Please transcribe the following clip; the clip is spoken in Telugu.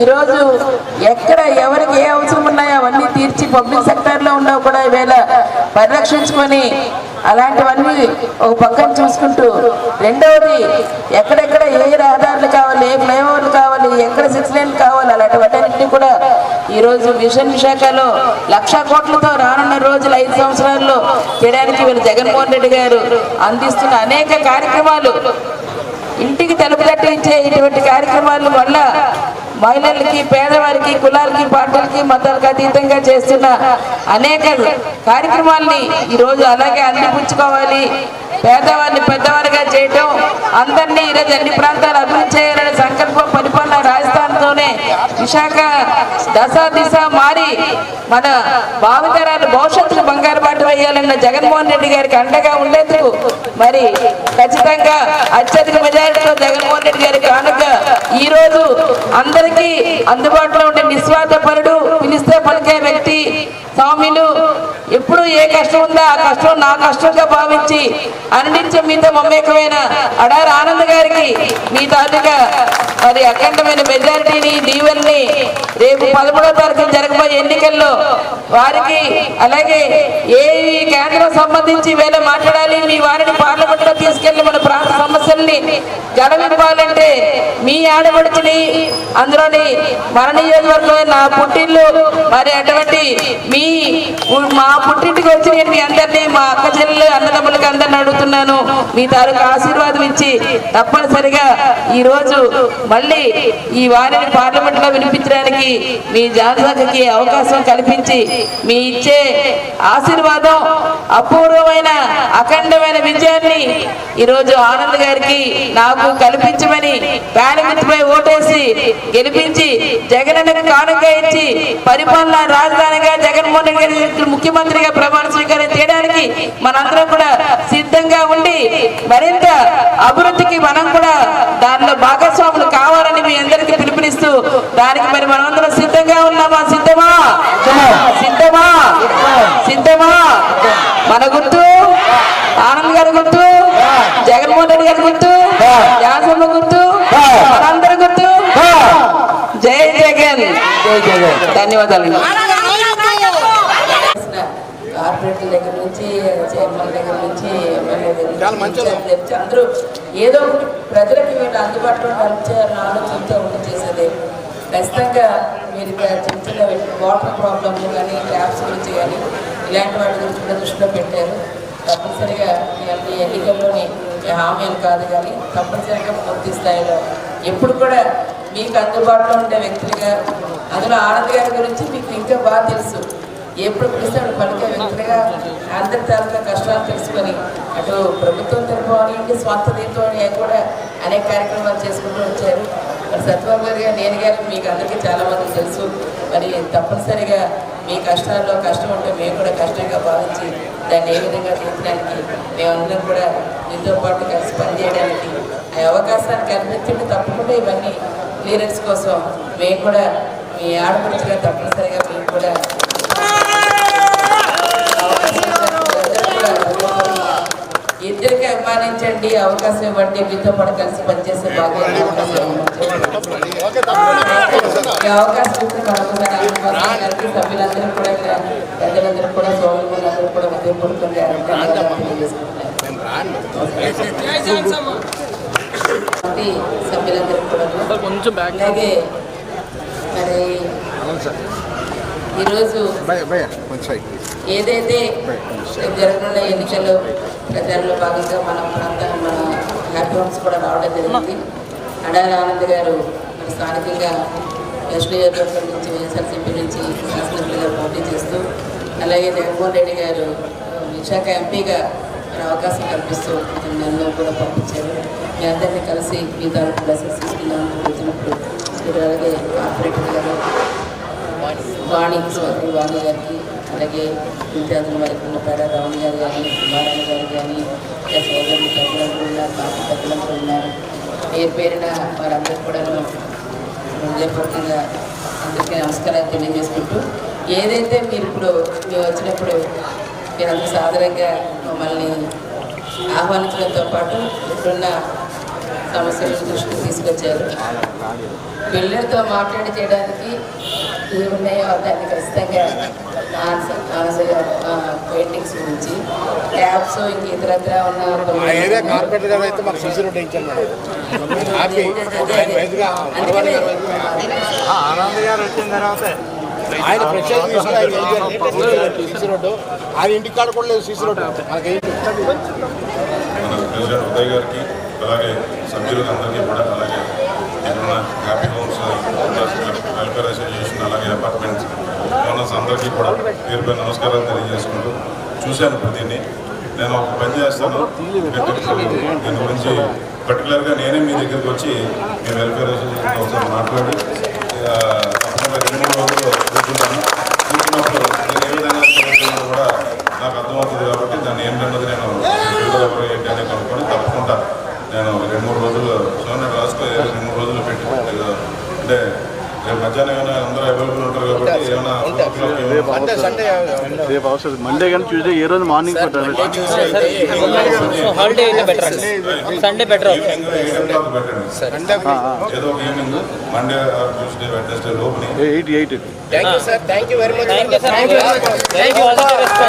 ఈరోజు ఎక్కడ ఎవరికి ఏ అవసరం ఉన్నాయో అవన్నీ తీర్చి పబ్లిక్ సెక్టర్లో ఉండవు కూడా ఈవేళ. పరిరక్షించుకొని అలాంటివన్నీ ఒక పక్కన చూసుకుంటూ రెండవది ఎక్కడెక్కడ ఏ రహదారులు కావాలి ఏ ఫ్లైఓవర్లు కావాలి ఎక్కడ సిక్స్ లైన్లు కావాలి అలాంటివన్నీ కూడా ఈరోజు మిషన్ విశాఖలో లక్ష కోట్లతో రానున్న రోజులు ఐదు సంవత్సరాల్లో చేయడానికి వీళ్ళు జగన్మోహన్ రెడ్డి గారు అందిస్తున్న అనేక కార్యక్రమాలు. ఇంటికి తలుపు తట్టించే ఇటువంటి కార్యక్రమాల వల్ల మహిళలకి పేదవారికి కులాలకి పార్టీలకి మతాలకు అతీతంగా చేస్తున్న అనేక కార్యక్రమాల్ని ఈరోజు అలాగే అందిపుచ్చుకోవాలి. పేదవారిని పెద్దవారిగా చేయటం అందరినీ ఈరోజు అన్ని ప్రాంతాలు అభివృద్ధి చేయాలనే సంకల్పం పరిపాలన రాజస్థాన్తోనే విశాఖ దశ దిశ మారి మన భావితరాలు భవిష్యత్తుకు బంగారు బాట వేయాలన్న జగన్మోహన్ రెడ్డి గారికి అండగా ఉండేందుకు మరి ఖచ్చితంగా అత్యధిక మెజారిటీతో జగన్మోహన్ రెడ్డి గారికి కానుక ఈ రోజు అందరికీ అందుబాటులో ఉండే నిస్వార్థ పరుడు పిలిస్తే పలికే వ్యక్తి స్వామిలు ఎప్పుడు ఏ కష్టం ఉందా ఆ కష్టం నా కష్టంగా భావించి అన్నించే మీతో మమ్మేకమైన అడారి ఆనంద్ గారికి మీ తాలూకా మరి అఖండమైన మెజారిటీని దీవెల్ని రేపు పదమూడో తారీఖు జరగబోయే ఎన్నికల్లో వారికి అలాగే ఏ కేంద్రం సంబంధించి వేళ మాట్లాడాలి మీ వారిని పార్లమెంట్లో తీసుకెళ్ళి మన ప్రాంత సమస్యల్ని గడవివ్వాలంటే మీ ఆడబడుచుని అందులోని మన నియోజకవర్గమైన నా పుట్టిల్లు మరి అటువంటి మీ మా పుట్టింటికి వచ్చి నేను మీ అందరినీ మా అక్క చెల్లెలు అన్నదమ్ములకి అందరిని అడుగుతున్నాను. మీ తాలూకు ఆశీర్వాదం ఇచ్చి తప్పనిసరిగా ఈ రోజు మళ్ళీ ఈ వారిని పార్లమెంట్లో వినిపించడానికి మీ జాతకి అవకాశం కల్పించి మీ ఇచ్చే ఆశీర్వాదం అపూర్వమైన అఖండమైన విజయాన్ని ఈరోజు ఆనంద్ గారికి నాకు కల్పించమని పేడమిత్రపై ఓటేసి గెలిపించి జగన్ కానుక ఇచ్చి పరిపాలన రాజధానిగా జగన్మోహన్ రెడ్డి ముఖ్యమంత్రిగా ప్రమాణ స్వీకారం చేయడానికి మనందరం కూడా సిద్ధంగా ఉండి మరింత అభివృద్ధికి మనం కూడా దానిలో భాగస్వాములు కావాలని మీ అందరికీ పిలుపునిస్తూ దానికి మరి మనమందరం సిద్ధంగా ఉన్నామా? సిద్ధమా? సిద్ధమా? సిద్ధమా? మన గుర్తు? ఆనంద్ గారి గుర్తు? జగన్మోహన్ రెడ్డి గారి గుర్తు? యాసమ్మ గుర్తు? మనందరి గుర్తు? జై జగన్. ధన్యవాదాలు. కార్పొరేటర్ దగ్గర నుంచి చైర్మన్ దగ్గర నుంచి నుంచి అందరూ ఏదో ఒకటి ప్రజలకి వీళ్ళు అందుబాటులో హెల్ప్ చేయాలని ఆలోచనతో ఉండి చేసేది. ఖచ్చితంగా మీరు చిన్న చిన్న వాటర్ ప్రాబ్లమ్లు కానీ ట్యాప్స్ గురించి కానీ ఇలాంటి వాటి గురించి కూడా దృష్టిలో పెట్టారు. తప్పనిసరిగా మీ ఎన్నికల్లోని హామీలు కాదు కానీ తప్పనిసరిగా పూర్తి స్థాయిలో ఎప్పుడు కూడా మీకు అందుబాటులో ఉండే వ్యక్తులుగా అందులో ఆనంద్ గారి గురించి మీకు ఇంకా బాగా తెలుసు. ఎప్పుడు పిలుస్తాడు పలికే వ్యక్తిగా అందరి తాలూకా కష్టాలు తెలుసుకొని అటు ప్రభుత్వం తరపు అవనివ్వండి స్వంత దీంతో కూడా అనేక కార్యక్రమాలు చేసుకుంటూ వచ్చారు. మరి సత్యబాబు గారు నేను గారు మీకు అందరికీ చాలామంది తెలుసు. మరి తప్పనిసరిగా మీ కష్టాల్లో కష్టం ఉంటే మేము కూడా కష్టంగా భావించి దాన్ని ఏ విధంగా తీర్చడానికి మేమందరం కూడా మీతో పాటు కలిసి పనిచేయడానికి ఆ అవకాశాన్ని కల్పించండి తప్పకుండా ఇవన్నీ క్లియరెన్స్ కోసం మేము కూడా మీ ఆడపడుచుగా తప్పనిసరిగా మేము కూడా అభిమానించండి అవకాశం ఇవ్వండి మీతో పాటు కలిసి పనిచేసే బాగా ఈ అవకాశం సభ్యులందరూ కూడా పెద్దలందరూ కూడా సోదరులందరూ కూడా ఉదయపూర్వకంగా సభ్యులందరూ కూడా కొంచెం బ్యాక్ అలాగే మరి ఈరోజు ఏదైతే జరగనున్న ఎన్నికల్లో ప్రచారంలో భాగంగా మన ప్రాంతం మన హోమ్స్ కూడా రావడం జరిగింది. అడారి ఆనంద్ గారు మరి స్థానికంగా వెస్ట్ నియోజకవర్గం నుంచి వైఎస్ఆర్సీపీ నుంచి శాసనసభ్యులుగా పోటీ చేస్తూ అలాగే జగన్మోహన్ రెడ్డి గారు విశాఖ ఎంపీగా అవకాశం కల్పిస్తూ అతను నన్ను కూడా పంపించారు. మీ అందరినీ కలిసి మీ తాలూకు బ్లెస్సెస్ తీసుకుందామని వచ్చినప్పుడు మీరు అలాగే కార్పొరేటర్ గారు వాణి సోదరి వాణి గారికి అలాగే విద్యార్థుల వరకు ఉన్న పేద రావణి గారు కానీ కుమారాణి గారు కానీ ఇంకా సోదరులు పెద్దలందరూ ఉన్నారు పార్టీ పెద్దలందరూ ఉన్నారు పేరు పేరిన వారందరూ కూడా హృదయపూర్వకంగా అందరికీ నమస్కారాలు. తెలియజేసుకుంటూ ఏదైతే మీరు ఇప్పుడు మేము వచ్చినప్పుడు మీరందరూ సాధారణంగా మమ్మల్ని ఆహ్వానించడంతో పాటు ఇప్పుడున్న సమస్యలను దృష్టికి తీసుకొచ్చారు పిల్లలతో మాట్లాడి చేయడానికి ఏమున్నాయో దాన్ని ఖచ్చితంగా పెయింటింగ్స్ గురించి ట్యాబ్స్ ఇంక ఇతరత్ర ఉన్న ఆయన వైద్యుగా అందుకనే ఆనంద్ గారు వచ్చిన తర్వాత ఆయన ప్రత్యేక తీసుకుని ఆయన వేయించారు సీసీ రోడ్డు ఆయన ఇంటికి కాడ కూడా లేదు సీసీ రోడ్డు ఉదయ్ గారికి అలాగే సభ్యులకు అందరికీ కూడా అలాగే ఇక్కడున్న హ్యాపీ హోమ్స్ వెల్ఫేర్ అసోసియేషన్ అలాగే అపార్ట్మెంట్స్ ఓనర్స్ అందరికీ కూడా పేరుపై నమస్కారాలు తెలియజేసుకుంటూ చూశాను ప్రతిని దీన్ని నేను ఒక పని చేస్తాను దీని గురించి పర్టికులర్గా నేనే మీ దగ్గరికి వచ్చి మీ వెల్ఫేర్ అసోసియేషన్ ఒకసారి మాట్లాడి తప్పకుండా రెండు మూడు రోజులు రేపు మధ్యాహ్నం ఏమైనా అందరూ అవైలబుల్ ఉంటారు కాబట్టి ఏమైనా ఏమైనా అంటే సండే రేపు అవసరం మండే కానీ ట్యూస్డే ఏ రోజు మార్నింగ్ పెట్టాలి హాలిడే అయితే బెటర్ అండి Sunday better evening eight o'clock పెట్టండి ఏదో ఒక evening Monday or Tuesday Wednesday లోపుని eight eight thank you sir thank you all the best